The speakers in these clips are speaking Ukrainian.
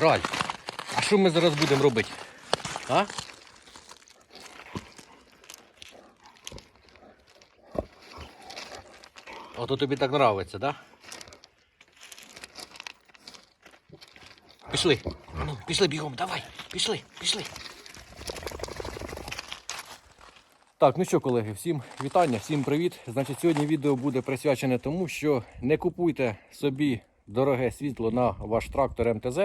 Раль, а що ми зараз будемо робити? А? Ото тобі так нравиться, да? Пішли. Ну, пішли бігом, давай. Пішли, пішли. Так, ну що, колеги, всім вітання, всім привіт. Значить, сьогодні відео буде присвячене тому, що не купуйте собі дороге світло на ваш трактор МТЗ.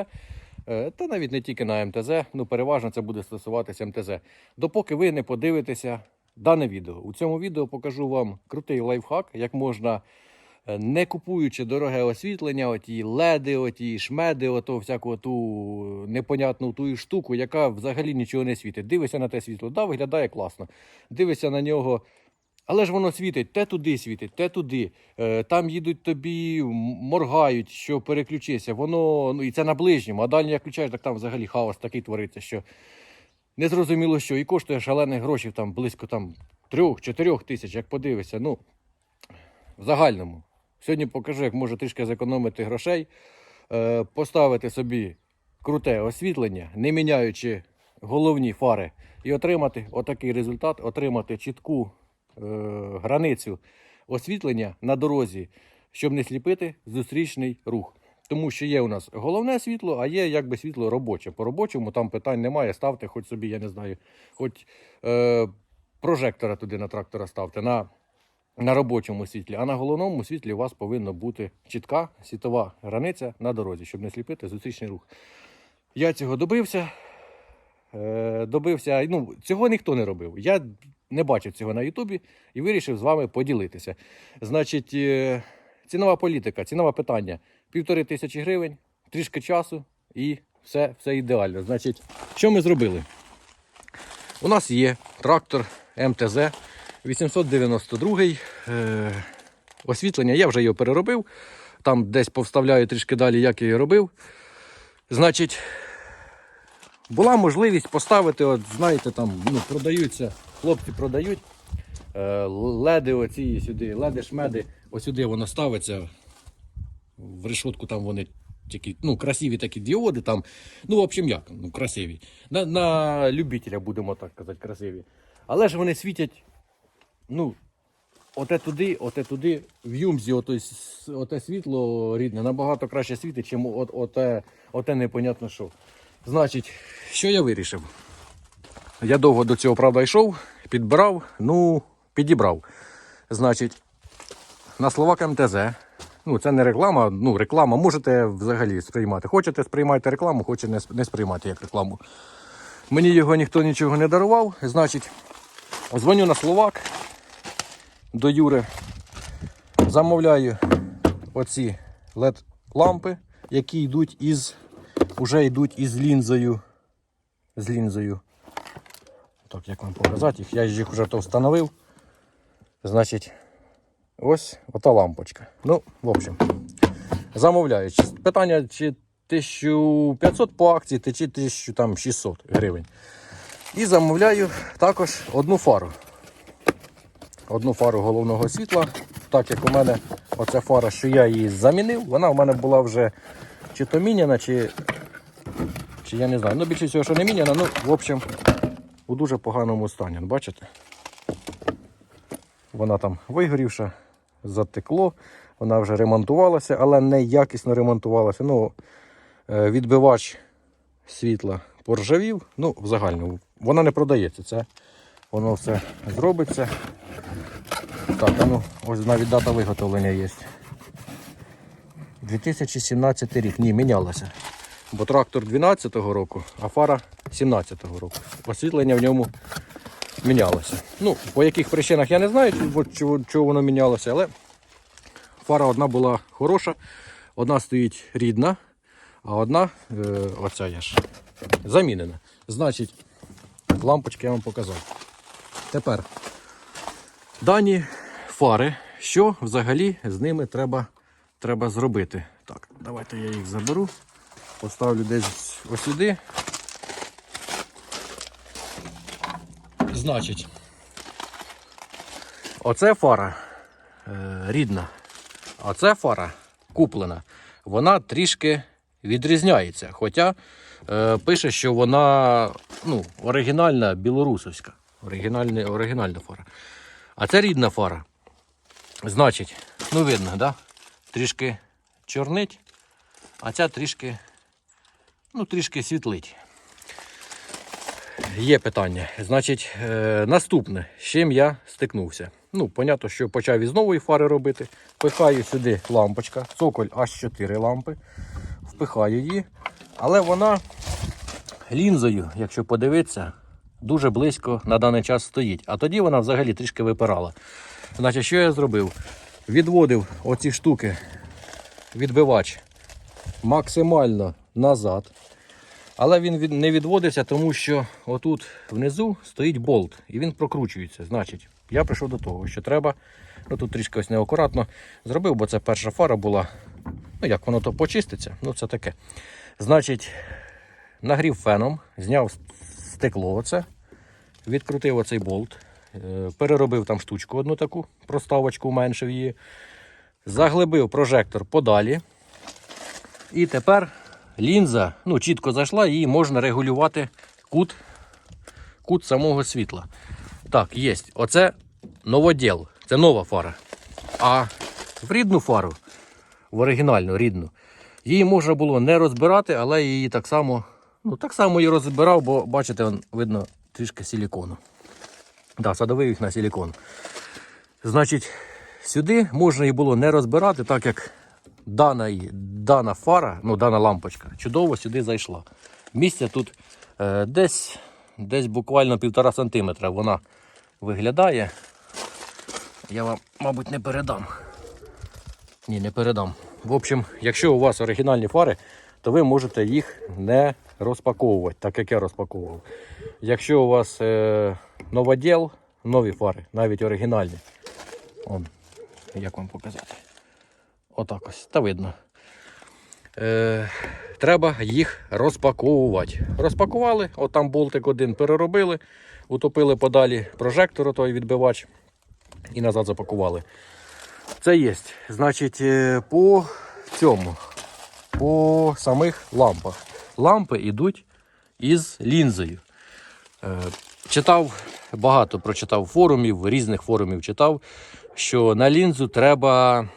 Е, Та навіть не тільки на МТЗ, ну переважно це буде стосуватися МТЗ. Допоки ви не подивитеся дане відео. У цьому відео покажу вам крутий лайфхак, як можна, е, не купуючи дороге освітлення, оті леди, оті шмеди, ото всяку ту непонятну ту штуку, яка взагалі нічого не світить. Дивишся на те світло, да, виглядає класно. Дивишся на нього. Але ж воно світить, те туди світить, те туди. Е, там їдуть тобі, моргають, що переключися. Воно, ну і це на ближньому, а дальній як включаєш, так там взагалі хаос такий твориться, що не зрозуміло що. І коштує шалених грошей там близько там 3-4 тисяч, як подивишся. Ну, в загальному. Сьогодні покажу, як можна трішки зекономити грошей, е, поставити собі круте освітлення, не міняючи головні фари, і отримати отакий результат, отримати чітку границю освітлення на дорозі, щоб не сліпити зустрічний рух. Тому що є у нас головне світло, а є якби світло робоче. По робочому там питань немає. Ставте, хоч собі, я не знаю, хоч е, прожектора туди на трактора ставте. На на робочому світлі, а на головному світлі у вас повинна бути чітка світова границя на дорозі, щоб не сліпити зустрічний рух. Я цього добився. Е, добився. Ну, цього ніхто не робив. Я не бачив цього на Ютубі і вирішив з вами поділитися. Значить, е, цінова політика, цінове питання півтори тисячі гривень, трішки часу і все, все ідеально. Значить, що ми зробили? У нас є трактор МТЗ 892. Е, освітлення, я вже його переробив. Там десь повставляю трішки далі, як я його робив. Значить, була можливість поставити, от знаєте, там ну, продаються, хлопці продають е, леди оці сюди, леди шмеди, ось сюди воно ставиться. В решетку там вони такі, ну, красиві такі діоди там. Ну, в общем, як, ну, красиві. На, на любителя, будемо так казати, красиві. Але ж вони світять, ну, оте туди, оте туди, в юмзі, оте, оте світло рідне, набагато краще світить, чим от, оте, оте непонятно що. Значить, що я вирішив? Я довго до цього, правда, йшов, підбирав, ну, підібрав. Значить, на словак МТЗ. Ну, це не реклама, ну, реклама можете взагалі сприймати. Хочете сприймайте рекламу, хочете не, сп- не сприймати як рекламу. Мені його ніхто нічого не дарував. Значить, дзвоню на словак до Юри. Замовляю оці LED лампи, які йдуть із, вже йдуть із лінзою. З лінзою. Так, як вам показати їх? Я їх вже то встановив. Значить, ось ота лампочка. Ну, в общем, замовляю. Питання, чи 1500 по акції, чи 1600 гривень. І замовляю також одну фару. Одну фару головного світла. Так як у мене оця фара, що я її замінив, вона в мене була вже чи то міняна, чи, чи я не знаю. Ну, більше всього, що не міняна, ну, в общем, у дуже поганому стані. Бачите? Вона там вигорівша, затекло, вона вже ремонтувалася, але не якісно ремонтувалася. Ну, е, відбивач світла поржавів. Ну, в загальному. Вона не продається. Це воно все зробиться. Так, ну, ось навіть дата виготовлення є. 2017 рік. Ні, мінялася. Бо трактор 12-го року, а фара 17-го року. Освітлення в ньому мінялося. Ну, по яких причинах я не знаю, чого, чого, воно мінялося, але фара одна була хороша, одна стоїть рідна, а одна, е, оця я ж, замінена. Значить, лампочки я вам показав. Тепер дані фари, що взагалі з ними треба, треба зробити. Так, давайте я їх заберу, поставлю десь ось сюди. Значить, оце фара е, рідна, а це фара куплена. Вона трішки відрізняється. Хоча е, пише, що вона ну, оригінальна білорусовська. Оригінальна, оригінальна фара. А це рідна фара. Значить, ну видно, да? трішки чорнить, а ця трішки, ну, трішки світлить. Є питання. Значить, е, наступне, з чим я стикнувся. Ну, понятно, що почав із нової фари робити. Пихаю сюди лампочка, цоколь аж 4 лампи. Впихаю її. Але вона лінзою, якщо подивитися, дуже близько на даний час стоїть. А тоді вона взагалі трішки випирала. Значить, що я зробив? Відводив оці штуки, відбивач максимально назад. Але він не відводився, тому що отут внизу стоїть болт і він прокручується. Значить, я прийшов до того, що треба, ну тут трішки ось неакуратно зробив, бо це перша фара була. Ну як воно то почиститься, ну це таке. Значить, нагрів феном, зняв стекло оце, відкрутив оцей болт, е, переробив там штучку одну таку, проставочку, уменшив її, заглибив прожектор подалі. І тепер лінза ну, чітко зайшла, її можна регулювати кут, кут самого світла. Так, є. Оце новоділ, це нова фара. А в рідну фару, в оригінальну рідну, її можна було не розбирати, але її так само, ну, так само і розбирав, бо бачите, видно трішки силікону. Да, садовий їх на силікон. Значить, сюди можна і було не розбирати, так як дана, дана фара, ну дана лампочка, чудово сюди зайшла. Місця тут е, десь, десь буквально півтора сантиметра вона виглядає. Я вам, мабуть, не передам. Ні, не передам. В общем, якщо у вас оригінальні фари, то ви можете їх не розпаковувати, так як я розпаковував. Якщо у вас е, новоділ, нові фари, навіть оригінальні. Он, як вам показати? Отак ось, та видно. Е, треба їх розпаковувати. Розпакували, от там болтик один переробили, утопили подалі прожектор, той відбивач, і назад запакували. Це є. Значить, е, по цьому, по самих лампах. Лампи йдуть із лінзою. Е, Читав багато, прочитав форумів, різних форумів читав, що на лінзу треба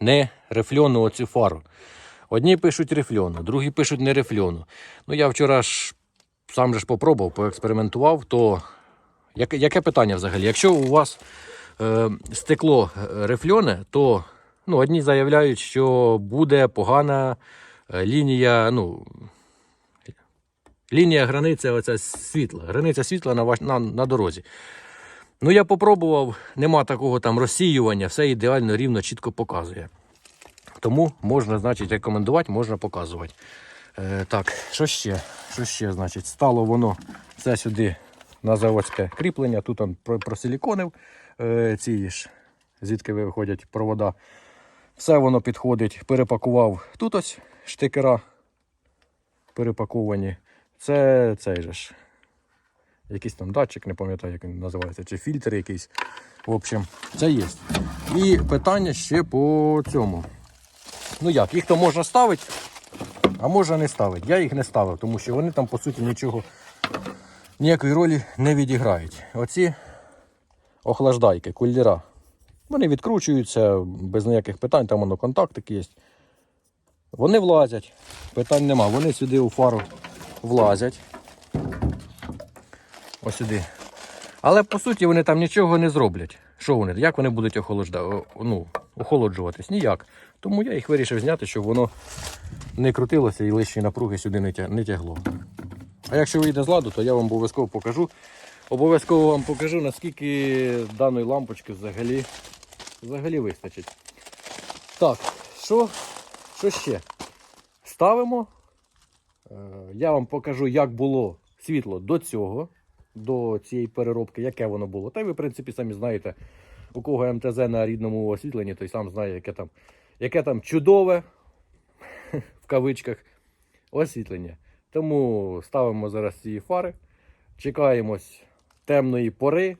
не рифльону оцю фару. Одні пишуть рифльону, другі пишуть не рифльону. Ну я вчора ж сам же ж попробував, поекспериментував, то яке, яке питання взагалі? Якщо у вас е, стекло е, рифльоне, то ну, одні заявляють, що буде погана е, лінія, ну, лінія границя оця світла, границя світла на, на, на дорозі. Ну, я попробував, нема такого там розсіювання, все ідеально, рівно, чітко показує. Тому можна, значить, рекомендувати, можна показувати. Е, так, що ще? Що ще, значить, стало воно все сюди на заводське кріплення. Тут он про- просиліконив е, ці ж, звідки виходять провода. Все воно підходить, перепакував тут ось штикера перепаковані. Це цей же ж. Якийсь там датчик, не пам'ятаю, як він називається, чи фільтр якийсь. В общем, це є. І питання ще по цьому. Ну як, їх то можна ставити, а можна не ставити. Я їх не ставив, тому що вони там, по суті, нічого, ніякої ролі не відіграють. Оці охлаждайки, кулера. Вони відкручуються без ніяких питань, там воно контактик є. Вони влазять, питань нема. Вони сюди у фару влазять. Ось сюди. Але по суті вони там нічого не зроблять. Що вони? Як вони будуть ну, охолоджуватись? Ніяк. Тому я їх вирішив зняти, щоб воно не крутилося і лишні напруги сюди не тягло. А якщо вийде з ладу, то я вам обов'язково покажу. Обов'язково вам покажу, наскільки даної лампочки взагалі, взагалі вистачить. Так, що, що ще? Ставимо. Е, Я вам покажу, як було світло до цього, до цієї переробки, яке воно було. Та й ви, в принципі, самі знаєте, у кого МТЗ на рідному освітленні, той сам знає, яке там, яке там чудове в кавичках освітлення. Тому ставимо зараз ці фари, чекаємось темної пори,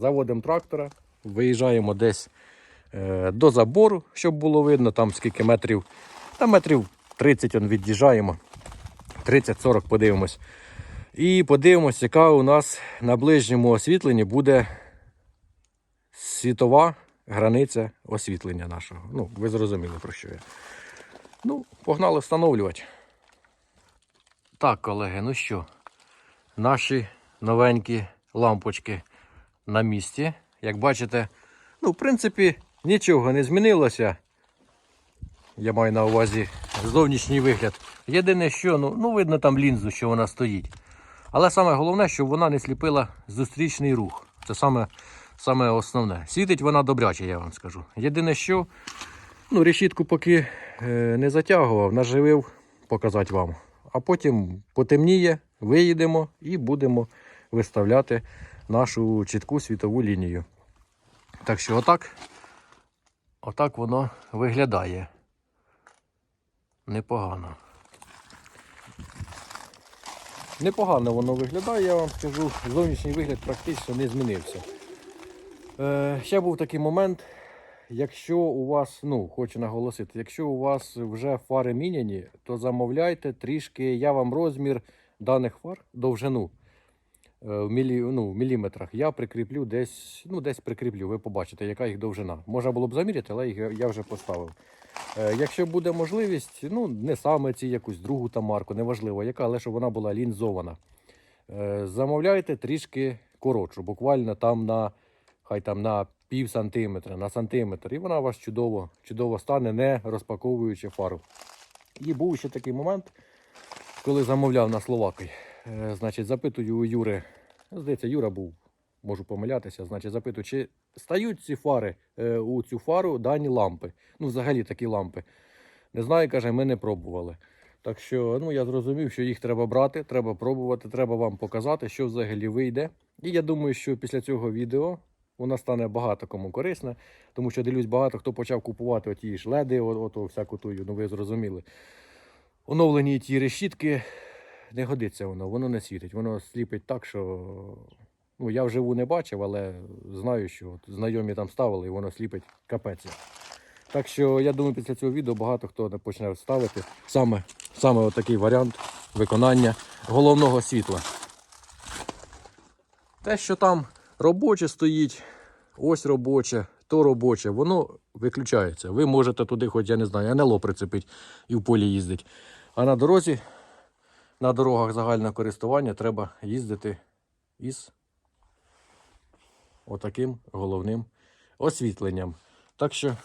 заводимо трактора, виїжджаємо десь е, до забору, щоб було видно, там скільки метрів, та метрів 30 від'їжджаємо. 30-40 подивимось. І подивимось, яка у нас на ближньому освітленні буде світова границя освітлення нашого. Ну, ви зрозуміли, про що я. Ну, погнали встановлювати. Так, колеги, ну що, наші новенькі лампочки на місці. Як бачите, ну, в принципі, нічого не змінилося. Я маю на увазі зовнішній вигляд. Єдине, що ну, ну видно там лінзу, що вона стоїть. Але саме головне, щоб вона не сліпила зустрічний рух. Це саме, саме основне. Світить вона добряче, я вам скажу. Єдине, що ну, решітку поки е, не затягував, наживив показати вам. А потім потемніє, виїдемо і будемо виставляти нашу чітку світову лінію. Так що отак, отак воно виглядає. Непогано. Непогано воно виглядає, я вам скажу. Зовнішній вигляд практично не змінився. Е, ще був такий момент. Якщо у вас, ну, хочу наголосити, якщо у вас вже фари міняні, то замовляйте трішки, я вам розмір даних фар, довжину е, в, мілі, ну, в міліметрах. Я прикріплю десь, ну, десь прикріплю, ви побачите, яка їх довжина. Можна було б заміряти, але їх я- я вже поставив. Е, Якщо буде можливість, ну не саме ці якусь другу там марку, неважливо яка, але щоб вона була лінзована. Е, Замовляйте трішки коротшу, буквально там на хай там на пів сантиметра, на сантиметр. І вона у вас чудово, чудово стане, не розпаковуючи фару. І був ще такий момент, коли замовляв на Словакій. Е, Значить, запитую у Юри, здається, Юра був, можу помилятися, значить, запитую, чи стають ці фари е, у цю фару дані лампи. Ну, взагалі такі лампи. Не знаю, каже, ми не пробували. Так що ну, я зрозумів, що їх треба брати, треба пробувати, треба вам показати, що взагалі вийде. І я думаю, що після цього відео вона стане багато кому корисна, тому що дивлюсь, багато хто почав купувати оті ж леди, от, ото всяку тую, ну ви зрозуміли. Оновлені ті решітки, не годиться воно, воно не світить, воно сліпить так, що ну, я вживу не бачив, але знаю, що от знайомі там ставили і воно сліпить капець. Так що я думаю, після цього відео багато хто не почне ставити саме, саме такий варіант виконання головного світла. Те, що там робоче стоїть, ось робоче, то робоче, воно виключається. Ви можете туди, хоч я не знаю, НЛО прицепити і в полі їздить. А на дорозі, на дорогах загального користування треба їздити із отаким головним освітленням. Так що,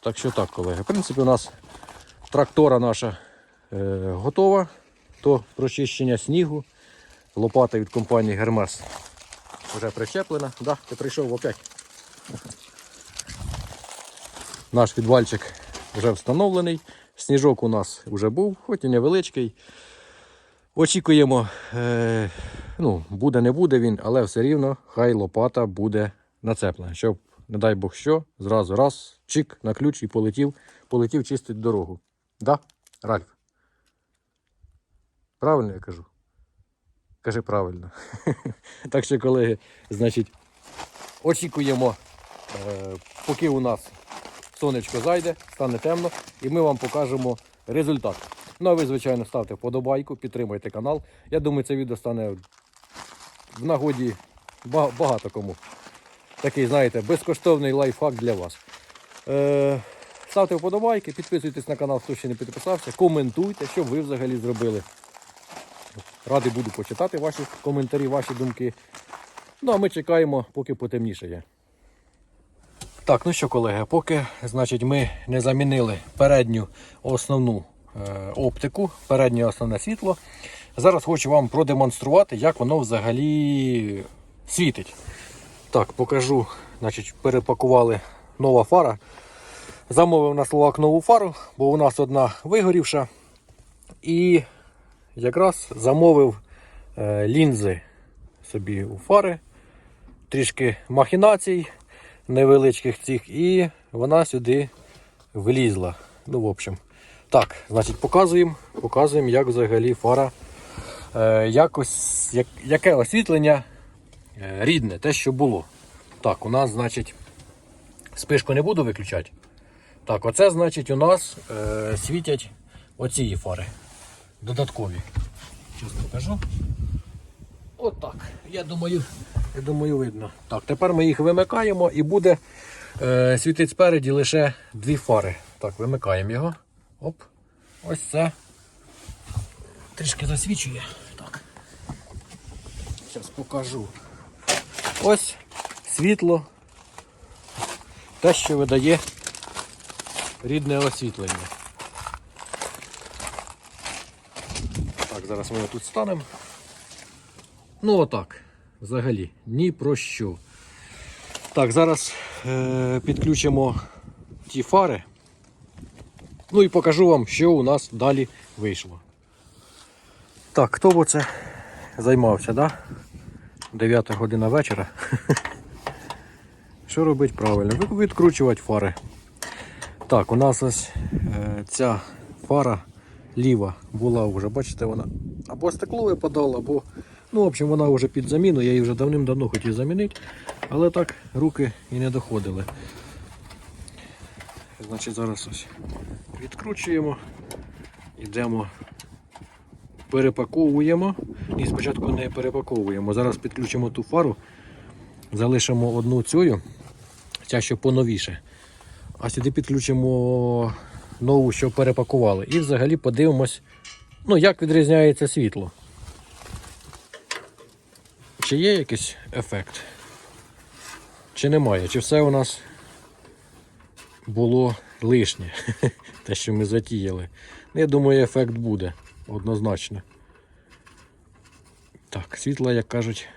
так що так, колеги. В принципі, у нас трактора наша е, готова до прочищення снігу. Лопата від компанії Гермес вже прищеплена. Да, ти прийшов опять. Наш підвальчик вже встановлений. Сніжок у нас вже був, хоч і невеличкий. Очікуємо, е, ну, буде, не буде він, але все рівно хай лопата буде нацеплена. Щоб, не дай Бог що, зразу раз, чик на ключ і полетів, полетів чистити дорогу. Да, Ральф? Правильно я кажу? Кажи правильно. так що, колеги, значить, очікуємо, е, поки у нас сонечко зайде, стане темно, і ми вам покажемо результат. Ну а ви, звичайно, ставте вподобайку, підтримуйте канал. Я думаю, це відео стане в нагоді багато кому. Такий, знаєте, безкоштовний лайфхак для вас. Е, ставте вподобайки, підписуйтесь на канал, хто ще не підписався, коментуйте, що ви взагалі зробили. Радий буду почитати ваші коментарі, ваші думки. Ну а ми чекаємо, поки потемнішає. Так, ну що, колеги, поки значить, ми не замінили передню основну е, оптику, переднє основне світло. Зараз хочу вам продемонструвати, як воно взагалі світить. Так, покажу. Значить, перепакували нова фара. Замовив на словак нову фару, бо у нас одна вигорівша. І якраз замовив е, лінзи собі у фари, трішки махінацій невеличких цих, і вона сюди влізла. Ну, в общем. Так, значить, показуємо, показуємо, як взагалі фара, якось, як, яке освітлення е, рідне, те, що було. Так, у нас, значить, спишку не буду виключати. Так, оце значить у нас е, світять оцієї фари. Додаткові. Зараз покажу. Отак. Я думаю, я думаю, видно. Так, тепер ми їх вимикаємо і буде е, світить спереді лише дві фари. Так, вимикаємо його. Оп. Ось це. Трішки засвічує. Так. Зараз покажу. Ось світло. Те, що видає рідне освітлення. Так, зараз ми тут станемо. Ну отак. Взагалі, ні про що. Так, зараз е- підключимо ті фари. Ну і покажу вам, що у нас далі вийшло. Так, хто б це займався, да? 9 година вечора. Що робити правильно? Відкручувати фари. Так, у нас ось е, ця фара ліва була вже, бачите, вона або стекло випадало, або. Ну, в общем, вона вже під заміну, я її вже давним-давно хотів замінити, але так руки і не доходили. Значить, зараз ось відкручуємо, йдемо, перепаковуємо. І спочатку не перепаковуємо. Зараз підключимо ту фару, залишимо одну цю, ця що поновіше. А сюди підключимо нову, що перепакували. І взагалі подивимось, ну, як відрізняється світло. Чи є якийсь ефект? Чи немає? Чи все у нас було лишнє, те, що ми затіяли. Я думаю, ефект буде однозначно. Так, світла, як кажуть,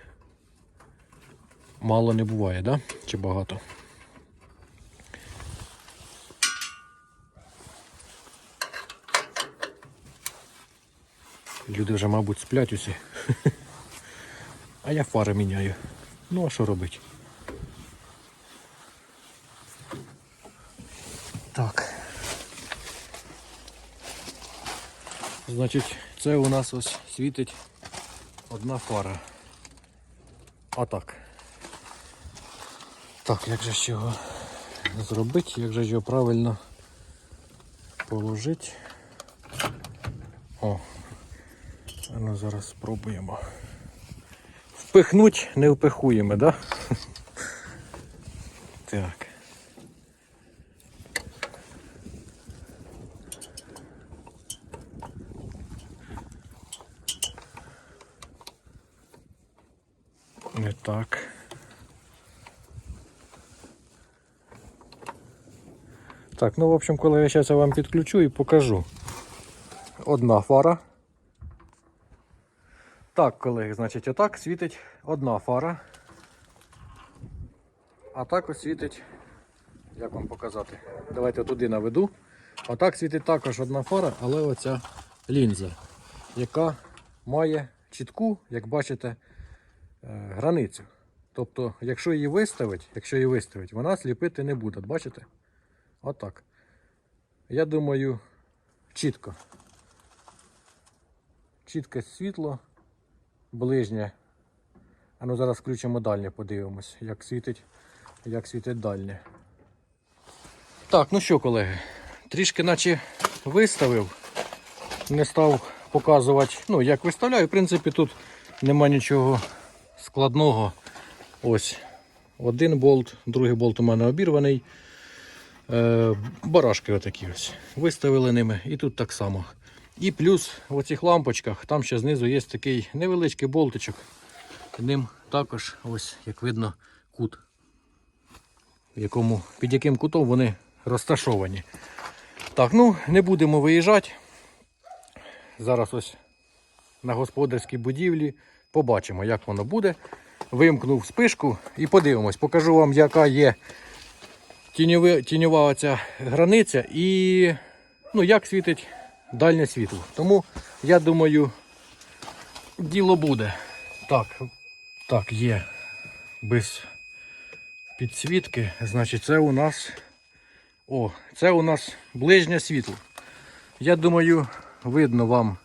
мало не буває, да? Чи багато? Люди вже, мабуть, сплять усі. А я фари міняю. Ну, а що робити? Так. Значить, це у нас ось світить одна фара. А так. Так, як же ж його зробити, як же ж його правильно положити. О, ну зараз спробуємо. Впихнуть не впихуємо, да? Так. Не так. Так, ну в общем, коли я зараз вам підключу і покажу. Одна фара. Так, колеги, значить, отак світить одна фара. А так ось світить, як вам показати? Давайте туди наведу. Отак світить також одна фара, але оця лінза, яка має чітку, як бачите, границю. Тобто, якщо її виставить, якщо її виставить, вона сліпити не буде. Бачите? Отак. Я думаю, чітко. Чітке світло, ближнє. А ну зараз включимо дальнє, подивимось, як світить, як світить дальнє. Так, ну що, колеги, трішки наче виставив, не став показувати, ну, як виставляю. В принципі, тут нема нічого складного. Ось один болт, другий болт у мене обірваний. Е, барашки отакі ось. Виставили ними і тут так само. І плюс в оцих лампочках, там ще знизу є такий невеличкий болтичок. Ним також, ось, як видно, кут, в якому, під яким кутом вони розташовані. Так, ну не будемо виїжджати. Зараз ось на господарській будівлі побачимо, як воно буде. Вимкнув спишку і подивимось. Покажу вам, яка є тіньова оця границя і ну, як світить дальнє світло. Тому я думаю, діло буде. Так, так, є без підсвітки. Значить, це у нас. О, це у нас ближнє світло. Я думаю, видно вам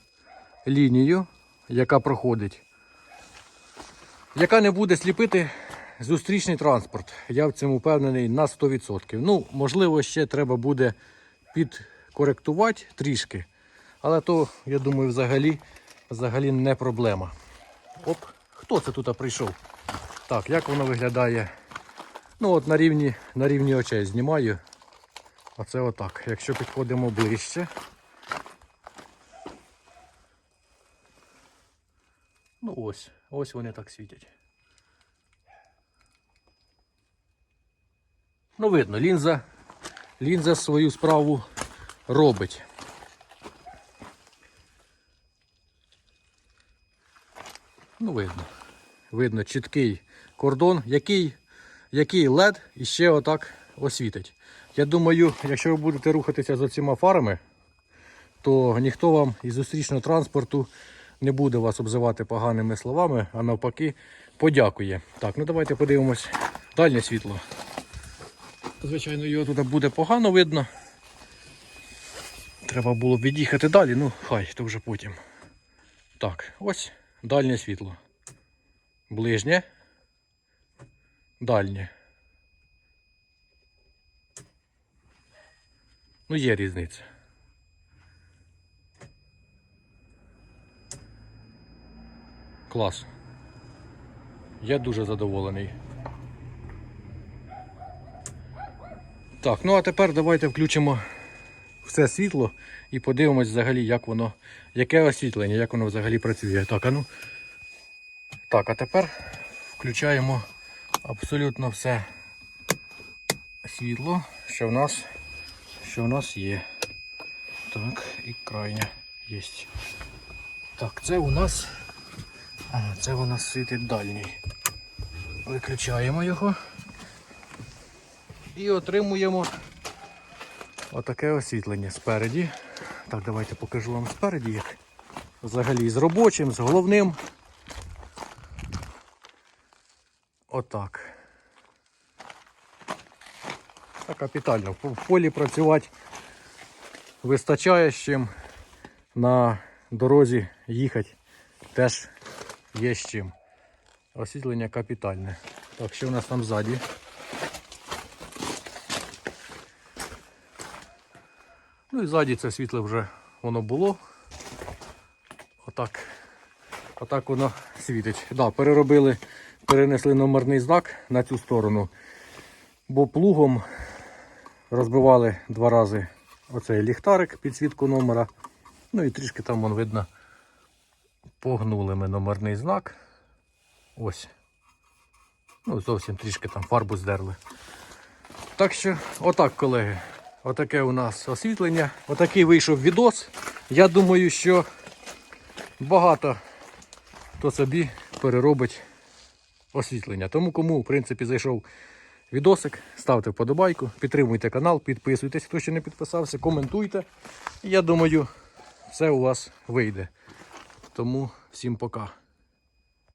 лінію, яка проходить, яка не буде сліпити зустрічний транспорт. Я в цьому впевнений на 100%. Ну, можливо, ще треба буде підкоректувати трішки. Але то, я думаю, взагалі, взагалі не проблема. Оп, хто це тут прийшов? Так, як воно виглядає? Ну от на рівні, на рівні очей знімаю. Оце отак. Якщо підходимо ближче. Ось, ось вони так світять. Ну, видно, лінза, лінза свою справу робить. Ну, видно. Видно чіткий кордон, який, який LED і отак освітить. Я думаю, якщо ви будете рухатися з оціма фарами, то ніхто вам із зустрічного транспорту не буде вас обзивати поганими словами, а навпаки, подякує. Так, ну давайте подивимось дальнє світло. Звичайно, його тут буде погано видно. Треба було б від'їхати далі, ну хай, то вже потім. Так, ось дальнє світло. Ближнє. Дальнє. Ну, є різниця. Клас. Я дуже задоволений. Так, ну а тепер давайте включимо все світло і подивимось взагалі, як воно, яке освітлення, як воно взагалі працює. Так, а ну. Так, а тепер включаємо абсолютно все світло, що в нас, що в нас є. Так, і крайня є. Так, це у нас. А, це у нас світить дальній. Виключаємо його і отримуємо отаке освітлення спереді. Так, давайте покажу вам спереді, як взагалі з робочим, з головним. Отак. Так, капітально. В полі працювати вистачає з чим. На дорозі їхати теж є з чим. Освітлення капітальне. Так, що у нас там ззаді? Ну і ззаді це світло вже воно було. Отак. Отак воно світить. Да, переробили, перенесли номерний знак на цю сторону, бо плугом розбивали два рази оцей ліхтарик підсвітку номера. Ну і трішки там вон видно погнули ми номерний знак. Ось. Ну, зовсім трішки там фарбу здерли. Так що, отак, колеги. Отаке у нас освітлення. Отакий вийшов відос. Я думаю, що багато хто собі переробить освітлення. Тому кому, в принципі, зайшов відосик, ставте вподобайку, підтримуйте канал, підписуйтесь, хто ще не підписався, коментуйте. І Я думаю, все у вас вийде. Тому всім пока.